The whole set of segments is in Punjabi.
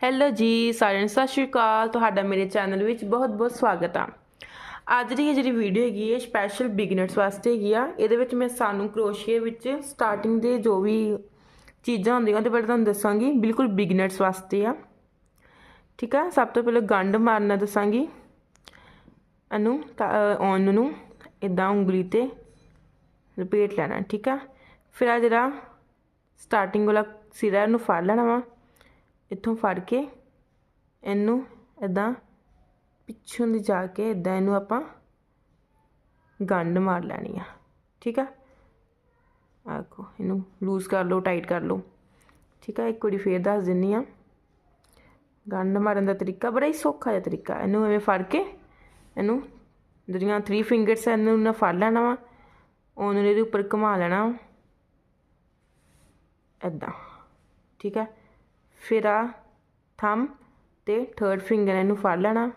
ਹੈਲੋ ਜੀ, ਸਾਰਿਆਂ ਨੂੰ ਸਤਿ ਸ਼੍ਰੀ ਅਕਾਲ। ਤੁਹਾਡਾ ਮੇਰੇ ਚੈਨਲ ਵਿੱਚ ਬਹੁਤ-ਬਹੁਤ ਸਵਾਗਤ ਆ। ਅੱਜ ਦੀ ਇਹ ਜਿਹੜੀ ਵੀਡੀਓ ਹੈਗੀ ਹੈ ਸਪੈਸ਼ਲ ਬਿਗਨਰਸ ਵਾਸਤੇ ਹੈਗੀ ਆ। ਇਹਦੇ ਵਿੱਚ ਮੈਂ ਸਾਨੂੰ ਕਰੋਸ਼ੀਏ ਵਿੱਚ ਸਟਾਰਟਿੰਗ ਦੇ ਜੋ ਵੀ ਚੀਜ਼ਾਂ ਹੁੰਦੀਆਂ, ਉਹਦੇ ਬਾਰੇ ਤੁਹਾਨੂੰ ਦੱਸਾਂਗੀ। ਬਿਲਕੁਲ ਬਿਗਨਰਸ ਵਾਸਤੇ ਆ। ਠੀਕ ਆ? ਸਭ ਤੋਂ ਪਹਿਲਾਂ ਗੰਢ ਮਾਰਨਾ ਦੱਸਾਂਗੀ। ਇਹਨੂੰ ਔਨ ਨੂੰ ਇਦਾਂ ਉਂਗਲੀ ਤੇ ਰਿਪੀਟ ਲੈਣਾ, ਠੀਕ ਆ? ਫਿਰ ਆ ਜਿਹੜਾ ਸਟਾਰਟਿੰਗ ਵਾਲਾ ਸਿਰਾ, ਇਹਨੂੰ ਫੜ ਲੈਣਾ ਵਾ। ਇੱਥੋਂ ਫੜ ਕੇ ਇਹਨੂੰ ਇੱਦਾਂ ਪਿੱਛੋਂ ਦੀ ਜਾ ਕੇ ਇੱਦਾਂ ਇਹਨੂੰ ਆਪਾਂ ਗੰਢ ਮਾਰ ਲੈਣੀ ਆ, ਠੀਕ ਆ? ਆਖੋ ਇਹਨੂੰ ਲੂਜ਼ ਕਰ ਲਓ ਟਾਈਟ ਕਰ ਲਓ। ਠੀਕ ਆ, ਇੱਕ ਵਾਰੀ ਫੇਰ ਦੱਸ ਦਿੰਨੀ ਆ। ਗੰਢ ਮਾਰਨ ਦਾ ਤਰੀਕਾ ਬੜਾ ਹੀ ਸੌਖਾ ਜਿਹਾ ਤਰੀਕਾ, ਇਹਨੂੰ ਐਵੇਂ ਫੜ ਕੇ ਇਹਨੂੰ ਜਿਹੜੀਆਂ 3 ਫਿੰਗਰਸ ਇਹਨੂੰ ਨਾ ਫੜ ਲੈਣਾ ਵਾ, ਉਹਨੂੰ ਇਹਦੇ ਉੱਪਰ ਘੁਮਾ ਲੈਣਾ ਇਦਾਂ ਠੀਕ ਹੈ ਫਿਰ ਆ ਥੰਮ ਤੇ ਥਰਡ ਫਿੰਗਰ ਇਹਨੂੰ ਫੜ ਲੈਣਾ।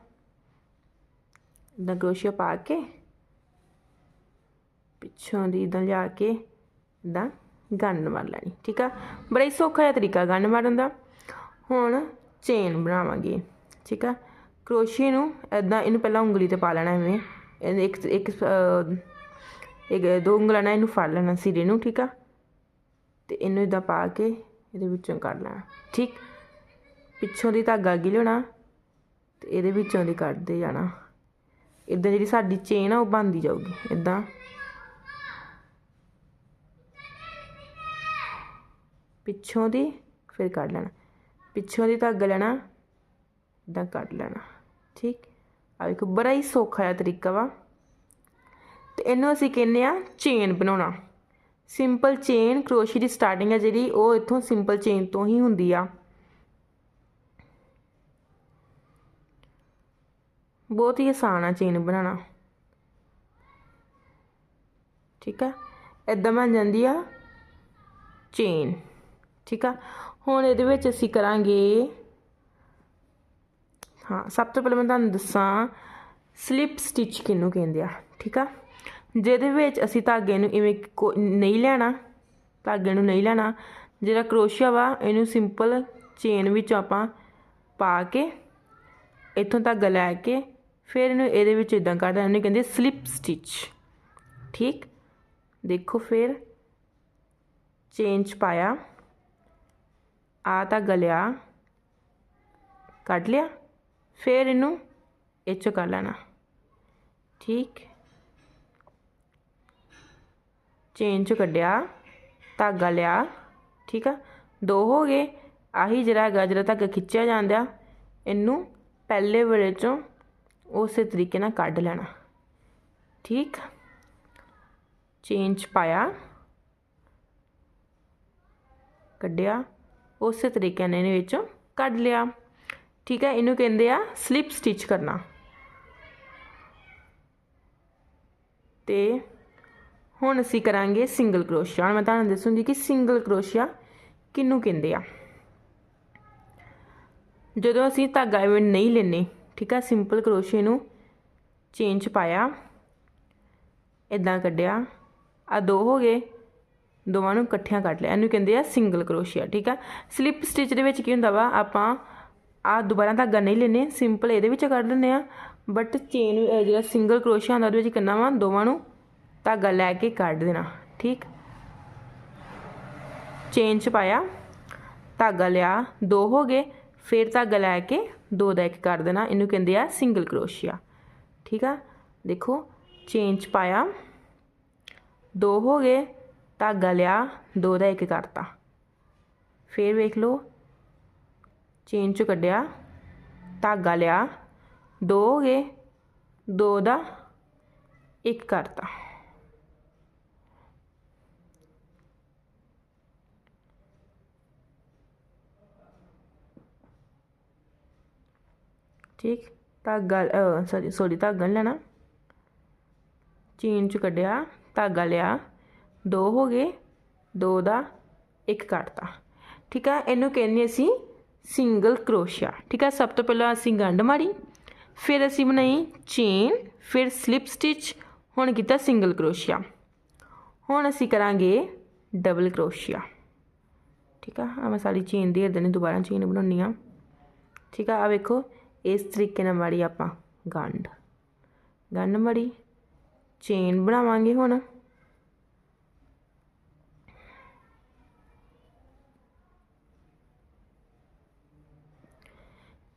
ਇਦਾਂ ਕਰੋਸ਼ੀਆ ਪਾ ਕੇ, ਪਿੱਛੋਂ ਦੀ ਇਦਾਂ ਲਿਆ ਕੇ ਇਦਾਂ ਗੰਢ ਮਾਰ ਲੈਣੀ, ਠੀਕ ਆ? ਬੜਾ ਹੀ ਸੌਖਾ ਜਿਹਾ ਤਰੀਕਾ ਗੰਢ ਮਾਰਨ ਦਾ। ਹੁਣ ਚੇਨ ਬਣਾਵਾਂਗੇ, ਠੀਕ ਆ? ਕਰੋਸ਼ੀਏ ਨੂੰ ਇਦਾਂ ਇਹਨੂੰ ਪਹਿਲਾਂ ਉਂਗਲੀ ਤੇ ਪਾ ਲੈਣਾ ਐਵੇਂ। ਇੱਕ ਇੱਕ ਇੱਕ, ਦੋ ਉਂਗਲਾਂ ਨਾਲ ਇਹਨੂੰ ਫੜ ਲੈਣਾ ਸਿਰੇ ਨੂੰ, ਠੀਕ ਆ? ਤੇ ਇਹਨੂੰ ਇਦਾਂ ਪਾ ਕੇ ਇਹਦੇ ਵਿੱਚੋਂ ਕੱਢ ਲੈਣਾ, ਠੀਕ? ਪਿੱਛੋਂ ਦੀ ਧਾਗਾ ਅੱਗੇ ਲਿਆਉਣਾ ਤੇ ਇਹਦੇ ਵਿੱਚੋਂ ਦੀ ਕੱਢਦੇ ਜਾਣਾ। ਇਦਾਂ ਜਿਹੜੀ ਸਾਡੀ ਚੇਨ ਆ, ਉਹ ਬੰਦੀ ਜਾਊਗੀ ਇਦਾਂ ਪਿੱਛੋਂ ਦੀ, ਫਿਰ ਕੱਢ ਲੈਣਾ। ਪਿੱਛੋਂ ਦੀ ਧਾਗਾ ਲੈਣਾ ਇਦਾਂ ਕੱਢ ਲੈਣਾ, ਠੀਕ? ਆ ਇੱਕ ਬੜਾ ਹੀ ਸੌਖਾ ਜਿਹਾ ਤਰੀਕਾ ਵਾ। ਤੇ ਇਹਨੂੰ ਅਸੀਂ ਕਹਿੰਦੇ ਆ ਚੇਨ ਬਣਾਉਣਾ। ਸਿੰਪਲ ਚੇਨ ਕਰੋਸ਼ੀ ਦੀ ਸਟਾਰਟਿੰਗ ਹੈ ਜਿਹੜੀ, ਉਹ ਇੱਥੋਂ ਸਿੰਪਲ ਚੇਨ ਤੋਂ ਹੀ ਹੁੰਦੀ ਆ। ਬਹੁਤ ਹੀ ਆਸਾਨ ਆ ਚੇਨ ਬਣਾਉਣਾ। ਠੀਕ ਆ? ਇਦਾਂ ਬਣ ਜਾਂਦੀ ਆ ਚੇਨ। ਠੀਕ ਆ? ਹੁਣ ਇਹਦੇ ਵਿੱਚ ਅਸੀਂ ਕਰਾਂਗੇ, ਹਾਂ, ਸਭ ਤੋਂ ਪਹਿਲਾਂ ਮੈਂ ਤੁਹਾਨੂੰ ਦੱਸਾਂ, ਸਲਿਪ ਸਟਿਚ ਕਿਹਨੂੰ ਕਹਿੰਦੇ ਆ। ਠੀਕ ਆ? ਜਿਹਦੇ ਵਿੱਚ ਅਸੀਂ ਧਾਗੇ ਨੂੰ ਇਵੇਂ ਨਹੀਂ ਲੈਣਾ, ਧਾਗੇ ਨੂੰ ਨਹੀਂ ਲੈਣਾ, ਜਿਹੜਾ ਕਰੋਸ਼ੀਆ ਵਾ, ਇਹਨੂੰ ਸਿੰਪਲ ਚੇਨ ਵਿੱਚ ਆਪਾਂ ਪਾ ਕੇ, ਇੱਥੋਂ ਧਾਗਾ ਲੈ ਕੇ ਫਿਰ ਇਹਨੂੰ ਇਹਦੇ ਵਿੱਚ ਇਦਾਂ ਦੇਣਾ ਇਹਨੂੰ ਕਹਿੰਦੇ ਸਲਿਪ ਸਟਿਚ ਠੀਕ? ਦੇਖੋ ਫਿਰ। ਚੇਨ ਚ ਪਾਇਆ। ਆ ਧਾਗਾ ਲਿਆ ਕੱਢ ਲਿਆ। ਫਿਰ ਇਹਨੂੰ ਇਹ ਚੋਂ ਕਰ ਲੈਣਾ। ਠੀਕ? ਚੇਨ ਚੋਂ ਕੱਢਿਆ ਧਾਗਾ ਲਿਆ ਠੀਕ ਆ? ਦੋ ਹੋ ਗਏ। ਆਹੀ ਜਿਹੜਾ ਹੈਗਾ, ਜਿਹੜਾ ਧਾਗਾ ਖਿੱਚਿਆ ਜਾਂਦਾ, ਇਹਨੂੰ ਪਹਿਲੇ ਵੇਲੇ ਚੋਂ ਉਸੇ ਤਰੀਕੇ ਨਾਲ ਕੱਢ ਲੈਣਾ। ਠੀਕ? ਚੇਨ ਚ ਪਾਇਆ। ਕੱਢਿਆ। ਉਸੇ ਤਰੀਕੇ ਨਾਲ ਇਹਨੇ ਵਿੱਚੋਂ ਕੱਢ ਲਿਆ। ਠੀਕ ਹੈ? ਇਹਨੂੰ ਕਹਿੰਦੇ ਆ ਸਲਿਪ ਸਟਿਚ ਕਰਨਾ। ਤੇ ਹੁਣ ਅਸੀਂ ਕਰਾਂਗੇ ਸਿੰਗਲ ਕਰੋਸ਼ੀਆ ਹੁਣ ਮੈਂ ਤੁਹਾਨੂੰ ਦੱਸੂੰਗੀ ਕਿ ਸਿੰਗਲ ਕਰੋਸ਼ੀਆ ਕਿਹਨੂੰ ਕਹਿੰਦੇ ਆ। ਜਦੋਂ ਅਸੀਂ ਧਾਗਾ ਐਵੇਂ ਨਹੀਂ ਲੈਨੇ ਠੀਕ ਆ ਸਿੰਪਲ ਕਰੋਸ਼ੀਏ ਨੂੰ ਚੇਨ ਚ ਪਾਇਆ ਇਦਾਂ ਕੱਢਿਆ। ਆ ਦੋ ਹੋ ਗਏ, ਦੋਵਾਂ ਨੂੰ ਇਕੱਠਿਆਂ ਕੱਢ ਲਿਆ। ਇਹਨੂੰ ਕਹਿੰਦੇ ਆ ਸਿੰਗਲ ਕਰੋਸ਼ੀਆ ਠੀਕ ਆ। ਸਲਿਪ ਸਟਿਚ ਦੇ ਵਿੱਚ ਕੀ ਹੁੰਦਾ ਵਾ, ਆਪਾਂ ਆ ਦੁਬਾਰਾ ਧਾਗਾ ਨਹੀਂ ਲੈਨੇ ਸਿੰਪਲ ਇਹਦੇ ਵਿੱਚ ਕੱਢ ਲੈਂਦੇ ਆ। ਬਟ ਚੇਨ ਜਿਹੜਾ ਸਿੰਗਲ ਕਰੋਸ਼ੀਆ ਹੁੰਦਾ ਉਹਦੇ ਵਿੱਚ ਕਰਨਾ ਵਾ, ਦੋਵਾਂ ਨੂੰ ਧਾਗਾ ਲੈ ਕੇ ਕੱਢ ਦੇਣਾ, ਠੀਕ? ਚੇਨ ਚ ਪਾਇਆ, ਧਾਗਾ ਲਿਆ, ਦੋ ਹੋ ਗਏ, ਫਿਰ ਧਾਗਾ ਲੈ ਕੇ ਦੋ ਦਾ ਇੱਕ ਕਰ ਦੇਣਾ, ਇਹਨੂੰ ਕਹਿੰਦੇ ਆ ਸਿੰਗਲ ਕਰੋਸ਼ੀਆ ਠੀਕ ਆ? ਦੇਖੋ ਚੇਨ ਚ ਪਾਇਆ। ਦੋ ਹੋ ਗਏ, ਧਾਗਾ ਲਿਆ, ਦੋ ਦਾ ਇੱਕ ਕਰਤਾ। ਫਿਰ ਵੇਖ ਲਓ ਚੇਨ ਚੋਂ ਕੱਢਿਆ, ਧਾਗਾ ਲਿਆ, ਦੋ ਹੋ ਗਏ, ਦੋ ਦਾ ਇੱਕ ਕਰਤਾ। ਠੀਕ, ਧਾਗਾ ਸੌਰੀ ਸੌਰੀ ਧਾਗਾ ਲੈਣਾ। ਚੇਨ ਚ ਕੱਢਿਆ, ਧਾਗਾ ਲਿਆ। ਦੋ ਹੋ ਗਏ, ਦੋ ਦਾ ਇੱਕ ਕੱਟਤਾ। ਠੀਕ ਆ, ਇਹਨੂੰ ਕਹਿੰਦੇ ਅਸੀਂ ਸਿੰਗਲ ਕਰੋਸ਼ੀਆ। ਠੀਕ ਆ, ਸਭ ਤੋਂ ਪਹਿਲਾਂ ਅਸੀਂ ਗੰਢ ਮਾਰੀ, ਫਿਰ ਅਸੀਂ ਬਣਾਈ ਚੇਨ, ਫਿਰ ਸਲਿਪ ਸਟਿਚ, ਹੁਣ ਕੀਤਾ ਸਿੰਗਲ ਕਰੋਸ਼ੀਆ। ਹੁਣ ਅਸੀਂ ਕਰਾਂਗੇ ਡਬਲ ਕਰੋਸ਼ੀਆ। ਠੀਕ ਆ ਆ ਮੈਂ ਸਾਰੀ ਚੇਨ ਦੇ ਦਿੰਦੇ ਦੁਬਾਰਾ ਚੇਨ ਬਣਾਉਣੀ ਆ। ਠੀਕ ਆ ਆ ਵੇਖੋ ਇਸ ਤਰੀਕੇ ਨਾਲ ਮਾੜੀ ਆਪਾਂ ਗੰਢ। ਗੰਢ ਮੜੀ ਚੇਨ ਬਣਾਵਾਂਗੇ ਹੁਣ।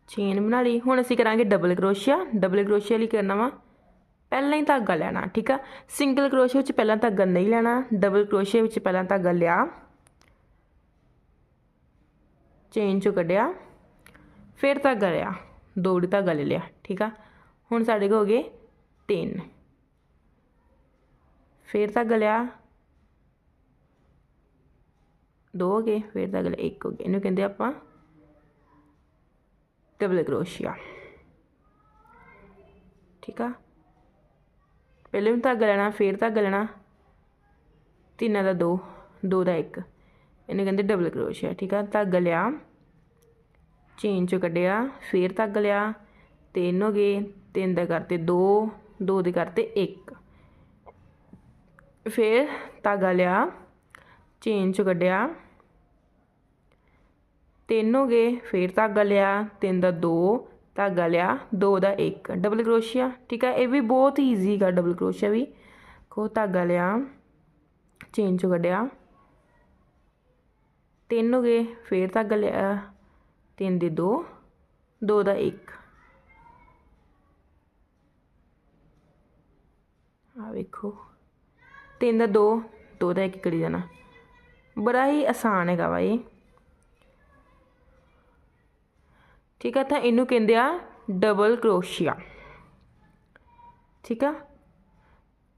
ਚੇਨ ਬਣਾ ਲਈ। ਹੁਣ ਅਸੀਂ ਕਰਾਂਗੇ ਡਬਲ ਕਰੋਸ਼ੀਆ। ਡਬਲ ਕਰੋਸ਼ੀਆ ਲਈ ਕਰਨਾ ਵਾ ਪਹਿਲਾਂ ਹੀ ਧਾਗਾ ਲੈਣਾ, ਠੀਕ ਆ? ਸਿੰਗਲ ਕਰੋਸ਼ੀਆ ਵਿੱਚ ਪਹਿਲਾਂ ਧਾਗਾ ਨਹੀਂ ਲੈਣਾ। ਡਬਲ ਕਰੋਸ਼ੀਆ ਵਿੱਚ ਪਹਿਲਾਂ ਧਾਗਾ ਲਿਆ। ਚੇਨ ਚੋਂ ਕੱਢਿਆ। ਫਿਰ ਧਾਗਾ ਲਿਆ। ਦੋ ਡੀ ਧਾਗਾ ਲੈ ਲਿਆ, ਠੀਕ ਆ? ਹੁਣ ਸਾਡੇ ਕੋਲ ਹੋ ਗਏ ਤਿੰਨ। ਫਿਰ ਧਾਗਾ ਲਿਆ ਦੋ ਹੋ ਗਏ, ਫਿਰ ਧਾਗਾ ਲਿਆ ਇੱਕ ਹੋ ਗਿਆ। ਇਹਨੂੰ ਕਹਿੰਦੇ ਆਪਾਂ ਡਬਲ ਕਰੋਸ਼ੀਆ ਠੀਕ ਆ? ਪਹਿਲੇ ਵੀ ਧਾਗਾ ਲੈਣਾ ਫਿਰ ਧਾਗਾ ਲੈਣਾ ਤਿੰਨਾਂ ਦਾ ਦੋ ਦੋ ਦਾ ਇੱਕ। ਇਹਨੂੰ ਕਹਿੰਦੇ ਡਬਲ ਕਰੋਸ਼ੀਆ ਠੀਕ ਆ? ਧਾਗਾ ਲਿਆ ਚੇਨ ਚੋਂ ਕੱਢਿਆ ਫਿਰ ਧਾਗਾ ਲਿਆ, ਤਿੰਨ ਹੋ ਗਏ, ਤਿੰਨ ਦਾ ਕਰਤੇ ਦੋ ਦੋ ਦੇ ਕਰਤੇ ਇੱਕ। ਫਿਰ ਧਾਗਾ ਲਿਆ, ਚੇਨ ਚੋਂ ਕੱਢਿਆ, ਤਿੰਨ ਹੋ ਗਏ, ਫਿਰ ਧਾਗਾ ਲਿਆ, ਤਿੰਨ ਦਾ ਦੋ, ਧਾਗਾ ਲਿਆ, ਦੋ ਦਾ ਇੱਕ। ਡਬਲ ਕਰੋਸ਼ੀਆ, ਠੀਕ ਆ? ਇਹ ਵੀ ਬਹੁਤ ਈਜ਼ੀ ਗਾ ਡਬਲ ਕਰੋਸ਼ੀਆ ਵੀ। ਕੋ ਧਾਗਾ ਲਿਆ, ਚੇਨ ਚੋਂ ਕੱਢਿਆ, ਤਿੰਨ ਹੋ ਗਏ, ਫਿਰ ਧਾਗਾ ਲਿਆ ਤਿੰਨ ਦੇ ਦੋ ਦੋ ਦਾ ਇੱਕ। ਆ ਵੇਖੋ। ਤਿੰਨ ਦਾ ਦੋ ਦੋ ਦਾ ਇੱਕ ਕਰੀ ਜਾਣਾ। ਬੜਾ ਹੀ ਆਸਾਨ ਹੈਗਾ ਵਾ ਇਹ। ਠੀਕ ਆ, ਤਾਂ ਇਹਨੂੰ ਕਹਿੰਦੇ ਆ ਡਬਲ ਕਰੋਸ਼ੀਆ ਠੀਕ ਆ?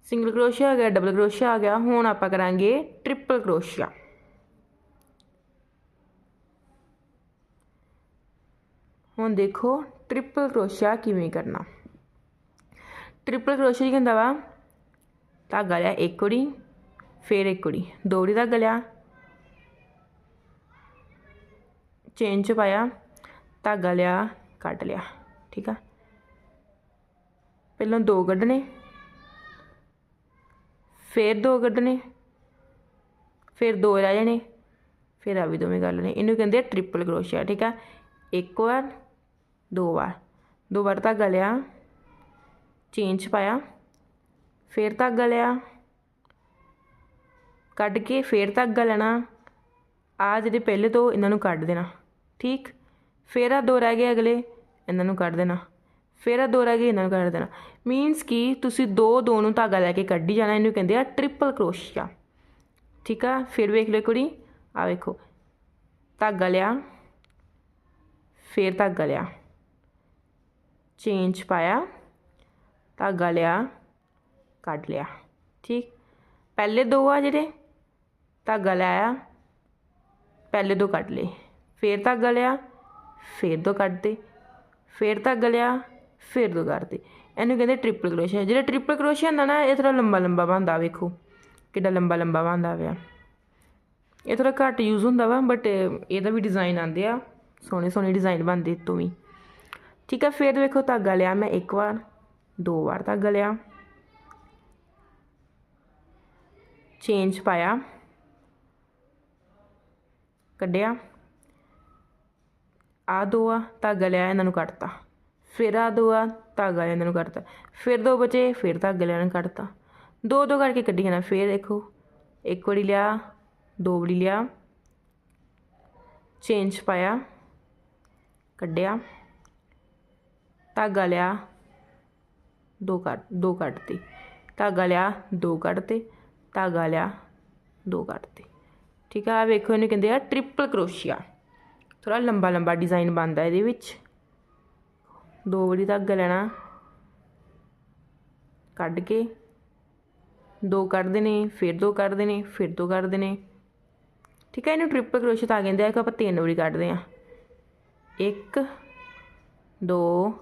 ਸਿੰਗਲ ਕਰੋਸ਼ੀਆ ਆ ਗਿਆ ਡਬਲ ਕਰੋਸ਼ੀਆ ਆ ਗਿਆ। ਹੁਣ ਆਪਾਂ ਕਰਾਂਗੇ ਟ੍ਰਿਪਲ ਕਰੋਸ਼ੀਆ ਹੁਣ ਦੇਖੋ ਟ੍ਰਿਪਲ ਕਰੋਸ਼ੀਆ ਕਿਵੇਂ ਕਰਨਾ। ਟ੍ਰਿਪਲ ਕਰੋਸ਼ੀਆ ਕੀ ਹੁੰਦਾ ਵਾ? ਧਾਗਾ ਲਿਆ ਇੱਕ ਕੁੜੀ, ਫਿਰ ਇੱਕ ਕੁੜੀ ਦੋੜੀ ਧਾਗਾ ਲਿਆ। ਚੇਨ ਚ ਪਾਇਆ, ਧਾਗਾ ਲਿਆ, ਕੱਟ ਲਿਆ, ਠੀਕ ਆ? ਪਹਿਲਾਂ ਦੋ ਕੱਢਣੇ, ਫਿਰ ਦੋ ਕੱਢਣੇ, ਫਿਰ ਦੋ ਰਹਿ ਜਾਣੇ, ਫਿਰ ਆ ਵੀ ਦੋਵੇਂ ਕਰ ਲੈਣੇ। ਇਹਨੂੰ ਕਹਿੰਦੇ ਆ ਟ੍ਰਿਪਲ ਕਰੋਸ਼ੀਆ ਠੀਕ ਆ? ਇੱਕ ਵਾਰ ਦੋ ਵਾਰ। ਦੋ ਵਾਰ ਧਾਗਾ ਲਿਆ ਚੇਨ ਚ ਪਾਇਆ। ਫਿਰ ਧਾਗਾ ਲਿਆ ਕੱਢ ਕੇ ਫਿਰ ਧਾਗਾ ਲੈਣਾ ਆ ਜਿਹੜੇ ਪਹਿਲੇ ਤੋਂ ਇਹਨਾਂ ਨੂੰ ਕੱਢ ਦੇਣਾ। ਠੀਕ? ਫਿਰ ਆ ਦੋ ਰਹਿ ਗਏ ਅਗਲੇ, ਇਹਨਾਂ ਨੂੰ ਕੱਢ ਦੇਣਾ। ਫਿਰ ਆ ਦੋ ਰਹਿ ਗਏ, ਇਹਨਾਂ ਨੂੰ ਕੱਢ ਦੇਣਾ। ਮੀਨਸ ਕਿ? ਤੁਸੀਂ ਦੋ ਦੋ ਨੂੰ ਧਾਗਾ ਲੈ ਕੇ ਕੱਢੀ ਜਾਣਾ, ਇਹਨੂੰ ਕਹਿੰਦੇ ਆ ਟ੍ਰਿਪਲ ਕਰੋਸ਼ੀਆ। ਠੀਕ ਆ? ਫਿਰ ਵੇਖ ਲਓ ਕੁੜੀ। ਆ ਵੇਖੋ। ਧਾਗਾ ਲਿਆ। ਫਿਰ ਧਾਗਾ ਲਿਆ। ਚੇਂਜ ਪਾਇਆ, ਧਾਗਾ ਲਿਆ, ਕੱਢ ਲਿਆ, ਠੀਕ? ਪਹਿਲੇ ਦੋ ਆ ਜਿਹੜੇ, ਧਾਗਾ ਲਾਇਆ, ਪਹਿਲੇ ਦੋ ਕੱਢ ਲਏ, ਫਿਰ ਧਾਗਾ ਲਿਆ, ਫਿਰ ਦੋ ਕੱਢਦੇ ਫਿਰ ਧਾਗਾ ਲਿਆ, ਫਿਰ ਦੋ ਕੱਢਦੇ ਇਹਨੂੰ ਕਹਿੰਦੇ ਟ੍ਰਿਪਲ ਕਰੋਸ਼ੀਆ ਜਿਹੜਾ ਟ੍ਰਿਪਲ ਕਰੋਸ਼ੀਆ ਹੁੰਦਾ ਨਾ, ਇਹ ਥੋੜਾ ਲੰਬਾ ਲੰਬਾ ਬਣਦਾ, ਵੇਖੋ ਕਿੱਡਾ ਲੰਬਾ ਲੰਬਾ ਬਣਦਾ ਪਿਆ। ਇਹ ਥੋੜਾ ਘੱਟ ਯੂਜ਼ ਹੁੰਦਾ ਵਾ ਬਟ ਇਹਦਾ ਵੀ ਡਿਜ਼ਾਈਨ ਆਉਂਦੇ ਆ, ਸੋਹਣੇ ਸੋਹਣੇ ਡਿਜ਼ਾਈਨ ਬਣਦੇ ਤੋਂ ਵੀ। ਠੀਕ ਆ ਫਿਰ ਵੇਖੋ ਧਾਗਾ ਲਿਆ, ਮੈਂ ਇੱਕ ਵਾਰ, ਦੋ ਵਾਰ ਧਾਗਾ ਲਿਆ। ਚੇਂਜ ਪਾਇਆ। ਕੱਢਿਆ। ਆ ਦੋ ਆ, ਧਾਗਾ ਲਿਆ, ਇਹਨਾਂ ਨੂੰ ਕੱਟਤਾ ਫਿਰ ਆ ਦੋ ਆ, ਧਾਗਾ ਲਿਆ, ਇਹਨਾਂ ਨੂੰ ਕੱਟਤਾ ਫਿਰ ਦੋ ਬਚੇ, ਫਿਰ ਧਾਗਾ ਲਿਆ, ਇਹਨਾਂ ਨੂੰ ਕੱਟਤਾ ਦੋ ਦੋ ਕਰਕੇ ਕੱਢੀਆਂ ਨਾ ਫਿਰ ਦੇਖੋ। ਇੱਕ ਵਾਰੀ ਲਿਆ, ਦੋ ਵਾਰੀ ਲਿਆ। ਚੇਂਜ ਪਾਇਆ। ਕੱਢਿਆ। ਧਾਗਾ ਲਿਆ ਦੋ ਕੱਟ, ਦੋ ਕੱਟਤੇ। ਧਾਗਾ ਲਿਆ ਦੋ ਕੱਟਤੇ ਧਾਗਾ ਲਿਆ ਦੋ ਕੱਟਤੇ। ਠੀਕ ਆ ਵੇਖੋ ਇਹਨੂੰ ਕਹਿੰਦੇ ਆ ਟ੍ਰਿਪਲ ਕਰੋਸ਼ੀਆ। ਥੋੜਾ ਲੰਬਾ ਲੰਬਾ ਡਿਜ਼ਾਈਨ ਬਣਦਾ ਇਹਦੇ ਵਿੱਚ। ਦੋ ਵਾਰੀ ਧਾਗਾ ਲੈਣਾ। ਕੱਢ ਕੇ ਦੋ ਕੱਢਦੇ ਨੇ, ਫਿਰ ਦੋ ਕੱਢਦੇ ਨੇ, ਫਿਰ ਦੋ ਕੱਢਦੇ ਨੇ। ਠੀਕ ਹੈ ਇਹਨੂੰ ਟ੍ਰਿਪਲ ਕਰੋਸ਼ੀਆ ਤਾਂ ਕਹਿੰਦੇ ਆ ਕਿ ਆਪਾਂ ਤਿੰਨ ਵਾਰੀ ਕੱਢਦੇ ਆ। ਇੱਕ, ਦੋ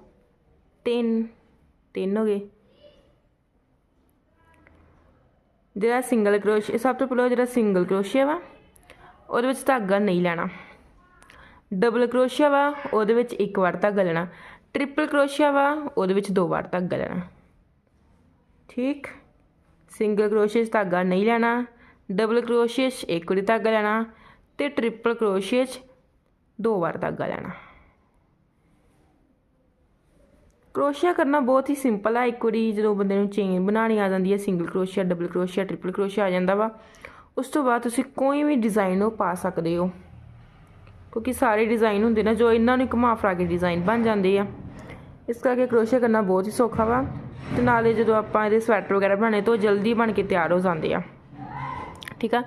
ਤਿੰਨ ਤਿੰਨ ਹੋ ਗਏ। ਜਿਹੜਾ ਸਿੰਗਲ ਕਰੋਸ਼ੀਆ ਸਭ ਤੋਂ ਪਹਿਲਾਂ ਜਿਹੜਾ ਸਿੰਗਲ ਕਰੋਸ਼ੀਆ ਵਾ, ਉਹਦੇ ਵਿੱਚ ਧਾਗਾ ਨਹੀਂ ਲੈਣਾ। ਡਬਲ ਕਰੋਸ਼ੀਆ ਵਾ, ਉਹਦੇ ਵਿੱਚ ਇੱਕ ਵਾਰ ਧਾਗਾ ਲੈਣਾ। ਟ੍ਰਿਪਲ ਕਰੋਸ਼ੀਆ ਵਾ, ਉਹਦੇ ਵਿੱਚ ਦੋ ਵਾਰ ਧਾਗਾ ਲੈਣਾ। ਠੀਕ? ਸਿੰਗਲ ਕਰੋਸ਼ੀਆ 'ਚ ਧਾਗਾ ਨਹੀਂ ਲੈਣਾ ਡਬਲ ਕਰੋਸ਼ੀਆ 'ਚ ਇੱਕ ਵਾਰੀ ਧਾਗਾ ਲੈਣਾ ਤੇ ਟ੍ਰਿਪਲ ਕਰੋਸ਼ੀਆ 'ਚ ਦੋ ਵਾਰ ਧਾਗਾ ਲੈਣਾ। ਕਰੋਸ਼ੀਆ ਕਰਨਾ ਬਹੁਤ ਹੀ ਸਿੰਪਲ ਆ। ਇੱਕ ਵਾਰੀ ਜਦੋਂ ਬੰਦੇ ਨੂੰ ਚੇਨ ਬਣਾਉਣੀ ਆ ਜਾਂਦੀ ਹੈ ਸਿੰਗਲ ਕਰੋਸ਼ੀਆ ਡਬਲ ਕਰੋਸ਼ੀਆ ਟ੍ਰਿਪਲ ਕਰੋਸ਼ੀਆ ਆ ਜਾਂਦਾ ਵਾ, ਉਸ ਤੋਂ ਬਾਅਦ ਤੁਸੀਂ ਕੋਈ ਵੀ ਡਿਜ਼ਾਈਨ ਉਹ ਪਾ ਸਕਦੇ ਹੋ। ਕਿਉਂਕਿ ਸਾਰੇ ਡਿਜ਼ਾਈਨ ਹੁੰਦੇ ਨਾ, ਜੋ ਇਹਨਾਂ ਨੂੰ ਘੁਮਾ ਫਰਾ ਕੇ ਡਿਜ਼ਾਈਨ ਬਣ ਜਾਂਦੇ ਆ। ਇਸ ਕਰਕੇ ਕਰੋਸ਼ੀਆ ਕਰਨਾ ਬਹੁਤ ਹੀ ਸੌਖਾ ਵਾ ਤੇ ਨਾਲੇ ਜਦੋਂ ਆਪਾਂ ਇਹਦੇ ਸਵੈਟਰ ਵਗੈਰਾ ਬਣਾਉਣੇ, ਤਾਂ ਉਹ ਜਲਦੀ ਬਣ ਕੇ ਤਿਆਰ ਹੋ ਜਾਂਦੇ ਆ। ਠੀਕ ਆ?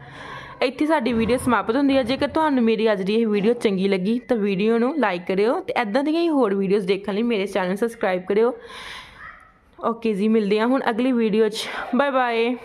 ਇੱਥੇ ਸਾਡੀ ਵੀਡੀਓ ਸਮਾਪਤ ਹੁੰਦੀ ਹੈ। ਜੇਕਰ ਤੁਹਾਨੂੰ ਮੇਰੀ ਅੱਜ ਦੀ ਇਹ ਵੀਡੀਓ ਚੰਗੀ ਲੱਗੀ, ਤਾਂ ਵੀਡੀਓ ਨੂੰ ਲਾਈਕ ਕਰਿਓ ਤੇ ਐਦਾਂ ਦੀਆਂ ਹੀ ਹੋਰ ਵੀਡੀਓਜ਼ ਦੇਖਣ ਲਈ ਮੇਰੇ ਚੈਨਲ ਸਬਸਕ੍ਰਾਈਬ ਕਰਿਓ। ਓਕੇ ਜੀ, ਮਿਲਦੇ ਹਾਂ ਹੁਣ ਅਗਲੀ ਵੀਡੀਓ 'ਚ। Bye bye